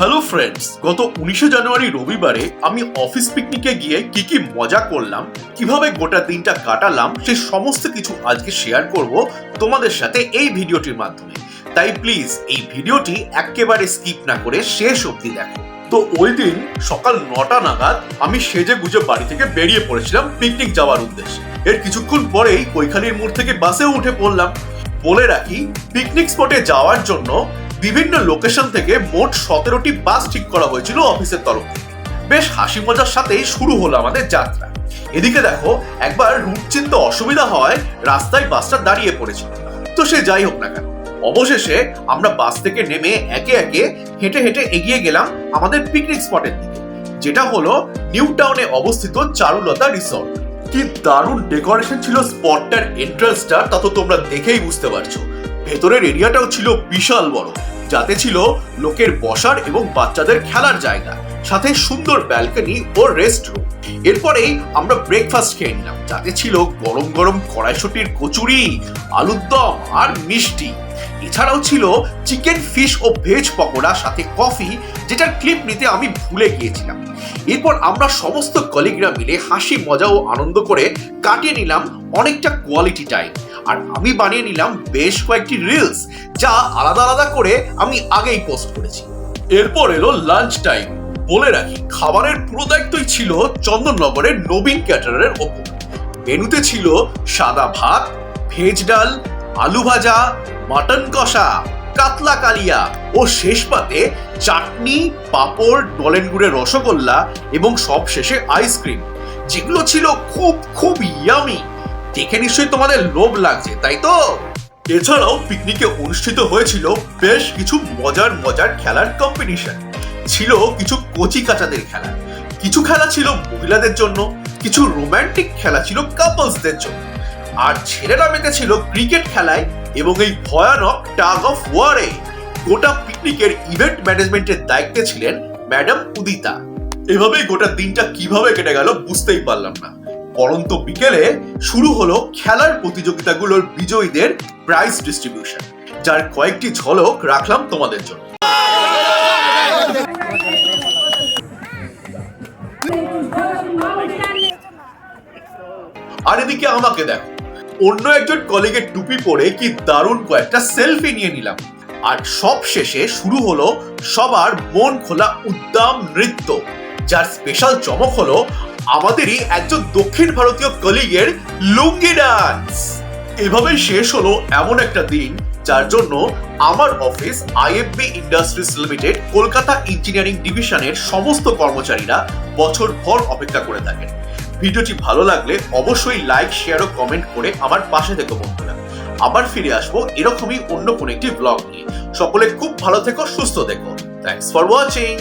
Hello friends গত উনিশে জানুয়ারি রবিবারে আমি অফিস পিকনিকে গিয়ে কি কি মজা করলাম, কীভাবে গোটা দিনটা কাটালাম, সে সমস্ত কিছু আজকে শেয়ার করব তোমাদের সাথে এই ভিডিওটির মাধ্যমে। তাই প্লিজ এই ভিডিওটি একেবারে স্কিপ না করে শেষ অবধি দেখো। তো ওই দিন সকাল নটা নাগাদ আমি সেজে গুজে বাড়ি থেকে বেরিয়ে পড়েছিলাম পিকনিক যাওয়ার উদ্দেশ্যে। এর কিছুক্ষণ পরেই কৈখালির মোড় থেকে বাসে উঠে পড়লাম। বলে রাখি পিকনিক স্পটে যাওয়ার জন্য বিভিন্ন লোকেশন থেকে মোট সতেরোটি বাস ঠিক করা হয়েছিল অফিসের তরফ বেশ হাসি মজার সাথেই শুরু হলো আমাদের যাত্রা। এদিকে দেখো, একবার রুট চিনতে অসুবিধা হয়, রাস্তায় বাসটা দাঁড়িয়ে পড়েছিল তো সে যাই হোক না কেন, অবশেষে আমরা বাস থেকে নেমে একে একে হেঁটে হেঁটে এগিয়ে গেলাম আমাদের পিকনিক স্পটের দিকে, যেটা হলো নিউ টাউনে অবস্থিত চারুলতা রিসর্ট কি দারুণ ডেকোরেশন ছিল স্পটটার এন্ট্রান্সটা তা তো তোমরা দেখেই বুঝতে পারছ। ভেতরের এরিয়াটাও ছিল বিশাল বড়, যাতে ছিল লোকের বসার এবং বাচ্চাদের খেলার জায়গা, সাথে সুন্দর ব্যালকনি ও রেস্ট রুম এরপরেই আমরা ব্রেকফাস্ট খেয়ে নিলাম, যাতে ছিল গরম গরম কড়াইশুটির কচুরি, আলুর দম আর মিষ্টি। এছাড়াও ছিল চিকেন ফিশ ও ভেজ পকোড়া, সাথে কফি যেটার ক্লিপ নিতে আমি ভুলে গিয়েছিলাম। এরপর আমরা সমস্ত কলিগরা মিলে হাসি, মজা ও আনন্দ করে কাটিয়ে নিলাম অনেকটা কোয়ালিটি টাইম আর আমি বানিয়ে নিলাম বেশ কয়েকটি রিলস যা আলাদা আলাদা করে আমি আগেই পোস্ট করেছি। এরপর এলো লাঞ্চ টাইম বলে রাখি, খাবারের পুরো দায়িত্বই ছিল চন্দননগরের নবীন ক্যাটারের ওপর। মেনুতে ছিল সাদা ভাত, ভেজ ডাল, আলু ভাজা, মাটন কষা, কাতলা কালিয়া ও শেষ পাতে চাটনি, পাঁপড় নলেন গুড়ের রসগোল্লা এবং সব শেষে আইসক্রিম যেগুলো ছিল খুব খুব ইয়ামি দেখে নিশ্চয়ই তোমাদের লোভ লাগছে, তাই তো? এছাড়াও পিকনিকে অনুষ্ঠিত হয়েছিল বেশ কিছু মজার মজার খেলার কম্পিটিশন ছিল কিছু কচি কাচাদের খেলা। কিছু খেলা ছিল মহিলাদের জন্য, কিছু রোমান্টিক খেলা ছিল কাপলসদের জন্য। আর ছেলেরা মেতেছিল ক্রিকেট খেলায় এবং এই ভয়ানক টাগ অফ ওয়ারে গোটা পিকনিকের ইভেন্ট ম্যানেজমেন্টের দায়িত্বে ছিলেন ম্যাডাম উদিতা। এভাবেই গোটা দিনটা কীভাবে কেটে গেল বুঝতেই পারলাম না। পরন্ত বিকেলে শুরু হলো খেলার প্রতিযোগিতাগুলোর বিজয়ীদের প্রাইজ ডিস্ট্রিবিউশন যার কয়েকটি ঝলক রাখলাম তোমাদের জন্য। আর এদিকে আমাকে দেখো, অন্য একজন কলিগের টুপি পরে কি দারুণ কয়েকটা সেলফি নিয়ে নিলাম। আর সব শেষে শুরু হলো সবার মন খোলা উদ্দাম নৃত্য, যার স্পেশাল চমক হলো আমাদেরই একজন দক্ষিণ ভারতীয় কলিগের লুঙ্গি ডান্স এভাবেই শেষ হলো এমন একটা দিন, যার জন্য আমার office IFB industries limited Kolkata engineering ডিভিশনের সমস্ত কর্মচারীরা বছর ভর অপেক্ষা করে থাকেন। ভিডিওটি ভালো লাগলে অবশ্যই লাইক শেয়ার ও কমেন্ট করে আমার পাশে থেকে বন্ধুরা। আবার ফিরে আসব এরকমই অন্য কোনো একটি ব্লগ নিয়ে। সকলে খুব ভালো থেকো, সুস্থ থেকো। Thanks for watching